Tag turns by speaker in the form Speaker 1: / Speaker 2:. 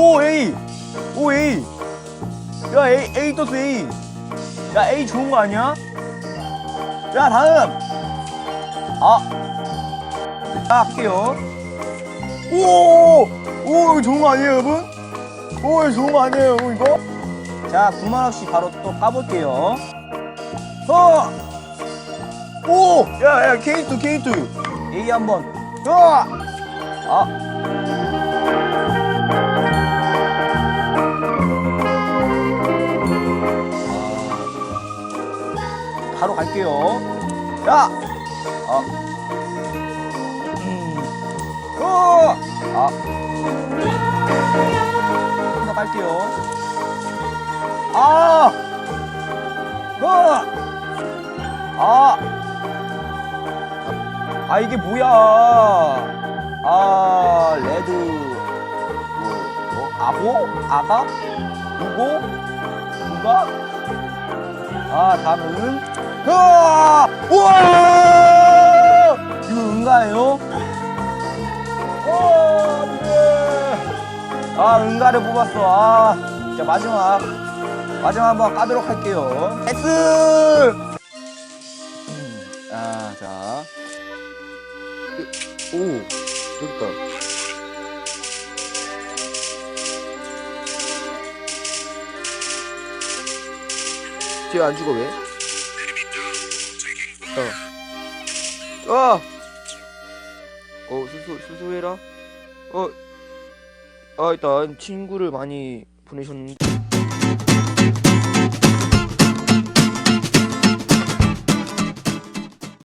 Speaker 1: 오 A 오 A 야 A A 떴어 A 야 A 좋은 거 아니야? 야 다음 아 자, 할게요 오오 이거 좋은 거 아니에요 여러분? 오 이거 좋은 거 아니에요 여러분 이거? 자 9만원씩 바로 또 까볼게요 어! 오! 야야 K2 K2 A 한번 어! 아 바로 갈게요. 야! 아. 음. 어! 아. 하나 갈게요. 아! 어! 아! 아, 이게 뭐야? 아, 레드. 뭐, 뭐? 아보? 아가? 누고? 누가? 아, 다음은 우와! 우와! 이거 응가예요? 어, 네. 아, 응가를 뽑았어. 아, 자, 마지막. 마지막 한번 까도록 할게요. S! 음, 아, 자. 오, 여기다. 쟤안 죽어 왜? 어. 아! 어, 수수, 수수해라? 어, 아, 일단 친구를 많이 보내셨는데,